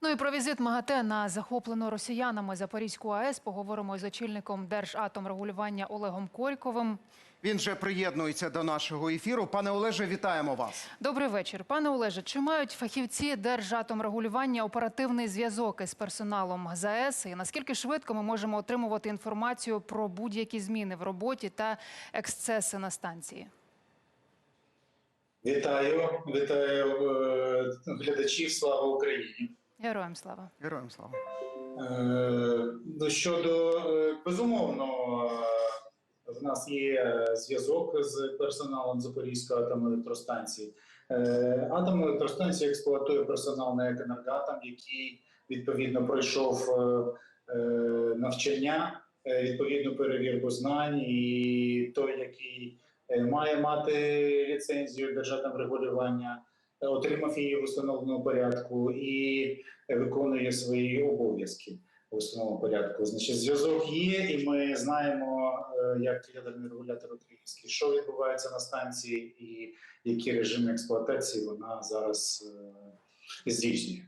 Ну і про візит МАГАТЕ на захоплену росіянами Запорізьку АЕС поговоримо із очільником Держатомрегулювання Олегом Корьковим. Він вже приєднується до нашого ефіру. Пане Олеже, вітаємо вас. Добрий вечір, пане Олеже. Чи мають фахівці Держатомрегулювання оперативний зв'язок із персоналом ЗАЕС? І наскільки швидко ми можемо отримувати інформацію про будь-які зміни в роботі та ексцеси на станції? Вітаю, вітаю е, глядачів. Слава Україні. Героям слава. Героям слава. Е, ну, щодо е, безумовно, е, в нас є е, зв'язок з персоналом Запорізької атомної електростанції. Е, Атомна електростанція експлуатує персонал на «Енергоатом», який відповідно пройшов е, навчання, відповідну перевірку знань, і той, який має мати ліцензію державного регулювання, отримав її в установленому порядку і виконує свої обов'язки в установленому порядку. Значить, зв'язок є, і ми знаємо, е, як ядерний регулятор український, що відбувається на станції, і які режими експлуатації вона зараз е, здійснює.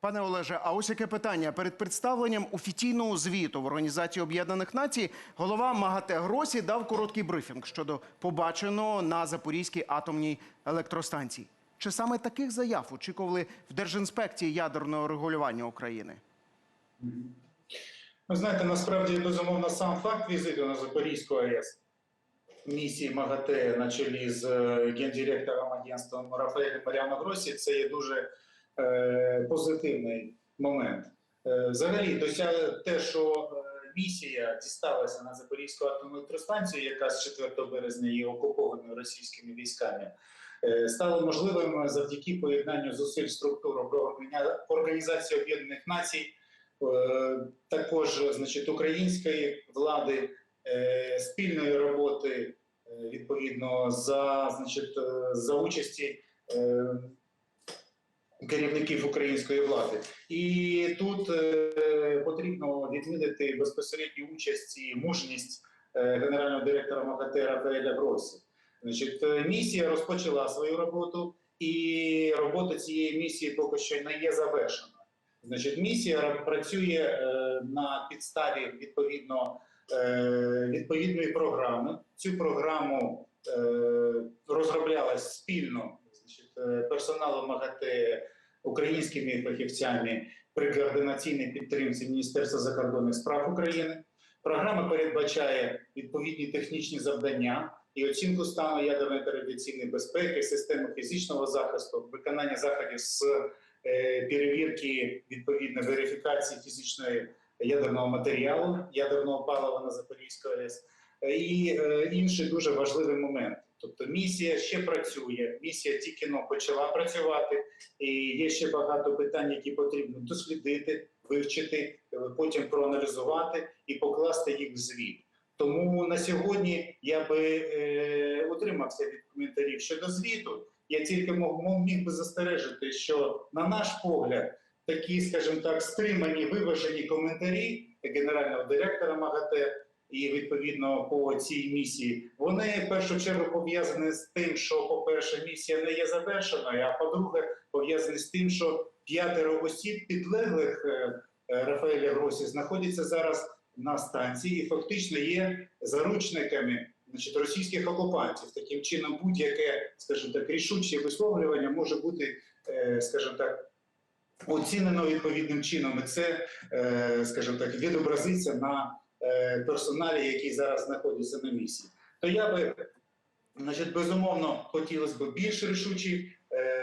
Пане Олеже, а ось яке питання перед представленням офіційного звіту в Організації Об'єднаних Націй голова МАГАТЕ Гросі дав короткий брифінг щодо побаченого на Запорізькій атомній електростанції. Чи саме таких заяв очікували в Держінспекції ядерного регулювання України? Ви знаєте, насправді безумовно сам факт візиту на Запорізьку АЕС місії МАГАТЕ на чолі з е, гендиректором агентства Рафаелем Маріано Гросі це є дуже е, позитивний момент. Е, взагалі, дося те, що е, місія дісталася на Запорізьку атомну електростанцію, яка з 4 березня є окупованою російськими військами, стало можливим завдяки поєднанню зусиль структур Органі- Організації Об'єднаних Націй. Е, також значить, української влади е, спільної роботи е, відповідно за, значить, е, за участі е, керівників української влади. І тут е, потрібно відмінити безпосередню участь і мужність е, генерального директора МАГАТЕ Рафаеля Гросі. Значить, е, місія розпочала свою роботу, і робота цієї місії поки що не є завершена. Значить, місія працює е, на підставі відповідно е, відповідної програми. Цю програму розроблялась спільно значить, персоналом МАГАТЕ українськими фахівцями при координаційній підтримці Міністерства закордонних справ України. Програма передбачає відповідні технічні завдання і оцінку стану ядерної та радіаційної безпеки, системи фізичного захисту, виконання заходів з е, перевірки відповідно верифікації фізичної ядерного матеріалу, ядерного палива на Запорізькій АЕС е, і е, інші дуже важливі моменти. Тобто місія ще працює, місія тільки но почала працювати, і є ще багато питань, які потрібно дослідити, вивчити, потім проаналізувати і покласти їх в звіт. Тому на сьогодні я би е, утримався від коментарів щодо звіту. Я тільки мог, міг би застережити, що на наш погляд такі, скажімо так, стримані виважені коментарі генерального директора МАГАТЕ і відповідно по цій місії, вони в першу чергу пов'язані з тим, що, по-перше, місія не є завершеною, а по-друге, пов'язані з тим, що п'ятеро осіб підлеглих е, е, Рафаеля Гросі знаходяться зараз на станції і фактично є заручниками значить, російських окупантів. Таким чином, будь-яке, скажімо так, рішуче висловлювання може бути, е, скажімо так, оцінено відповідним чином, і це, е, скажімо так, відобразиться на е, персоналі, який зараз знаходиться на місії. То я би, значить, безумовно, хотілося б більш рішучі,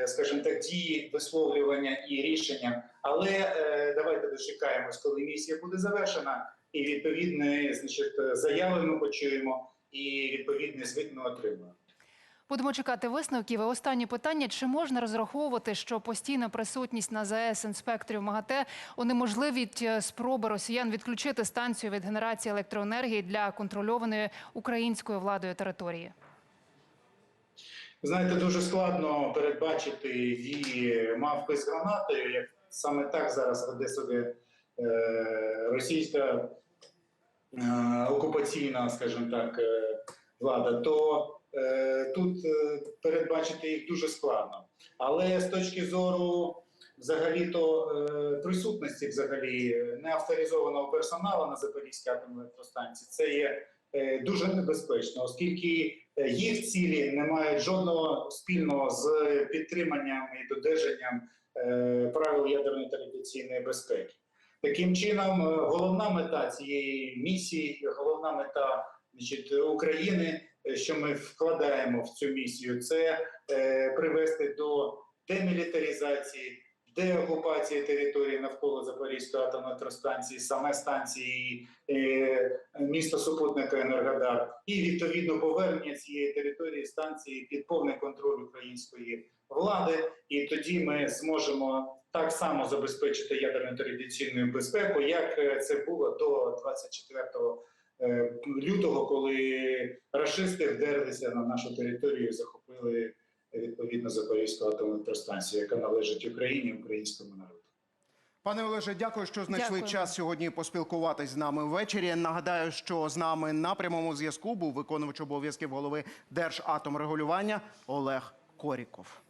скажімо так, дії, висловлювання і рішення. Але давайте дочекаємось, коли місія буде завершена, і відповідні значить, заяви ми почуємо, і відповідний звіт ми отримаємо. Будемо чекати висновків. І останнє питання: чи можна розраховувати, що постійна присутність на ЗАЕС інспекторів МАГАТЕ унеможливить е, спроби росіян відключити станцію від генерації електроенергії для контрольованої українською владою території? Знаєте, дуже складно передбачити її мавки з гранатою, як саме так зараз веде себе е, російська окупаційна, скажімо так, е, влада, то е, тут е, передбачити їх дуже складно. Але з точки зору взагалі-то е, присутності взагалі неавторизованого персоналу на Запорізькій атомній електростанції це є е, дуже небезпечно, оскільки е, їх цілі не мають жодного спільного з підтриманням і додержанням е, правил ядерної та радіаційної безпеки. Таким чином, е, головна мета цієї місії, головна мета значить, України, е, що ми вкладаємо в цю місію, це е, привести до демілітаризації, деокупації території навколо Запорізької атомної електростанції, саме станції е, міста супутника Енергодар, і відповідно повернення цієї території станції під повний контроль української влади. І тоді ми зможемо так само забезпечити ядерну та радіаційну безпеку, як е, це було до 24 е, лютого, коли рашисти вдерлися на нашу територію і захопили відповідно Запорізьку атомну яка належить Україні, українському народу. Пане Олеже, дякую, що знайшли Дякую. час сьогодні поспілкуватись з нами ввечері. Нагадаю, що з нами на прямому зв'язку був виконувач обов'язків голови Держатомрегулювання Олег Коріков.